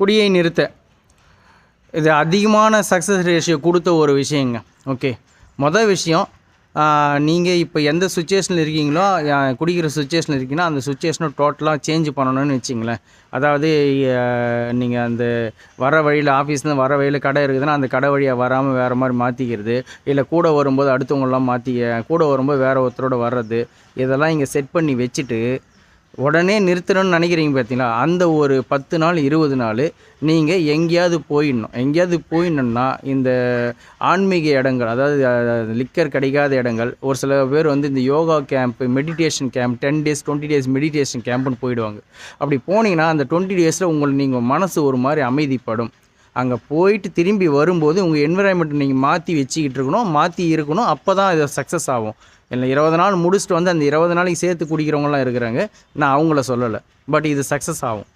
குடியை நிறுத்த. இது அதிகமான சக்ஸஸ் ரேஷியோ கொடுத்த ஒரு விஷயங்க. ஓகே மொதல் விஷயம் நீங்கள் இப்போ எந்த சுச்சுவேஷனில் இருக்கீங்களோ குடிக்கிற சுச்சுவேஷனில் இருக்கீங்கன்னா அந்த சுச்சுவேஷனை டோட்டலாக சேஞ்ச் பண்ணணும்னு வச்சிங்களேன். அதாவது நீங்கள் அந்த வர வழியில் ஆஃபீஸ்லேருந்து வர வழியில் கடை இருக்குதுன்னா அந்த கடை வழியாக வராமல் வேறு மாதிரி மாற்றிக்கிறது இல்லை கூட வரும்போது அடுத்தவங்களாம் மாற்றி கூட வரும்போது வேறு ஒருத்தரோட வர்றது. இதெல்லாம் இங்கே செட் பண்ணி வச்சுட்டு உடனே நிறுத்தணும்னு நினைக்கிறீங்க பார்த்தீங்களா? அந்த ஒரு பத்து நாள் இருபது நாள் நீங்கள் எங்கேயாவது போயிடணும். எங்கேயாவது போயிடணும்னா இந்த ஆன்மீக இடங்கள் அதாவது லிக்கர் கிடைக்காத இடங்கள் ஒரு சில பேர் வந்து இந்த yoga camp meditation camp ten days twenty days meditation கேம்ப்னு போயிடுவாங்க. அப்படி போனீங்கன்னா அந்த டுவெண்ட்டி டேஸில் உங்களுக்கு நீங்கள் மனசு ஒரு மாதிரி அமைதிப்படும். அங்கே போயிட்டு திரும்பி வரும்போது உங்கள் என்விரான்மெண்ட் நீங்கள் மாற்றி வச்சுக்கிட்டு இருக்கணும் மாற்றி இருக்கணும். அப்போ தான் இது சக்ஸஸ் ஆகும். இல்லை இருபது நாள் முடிச்சுட்டு வந்து அந்த இருபது நாளைக்கு சேர்த்து குடிக்கிறவங்களாம் இருக்கிறாங்க. நான் அவங்கள சொல்லலை. பட் இது சக்ஸஸ் ஆகும்.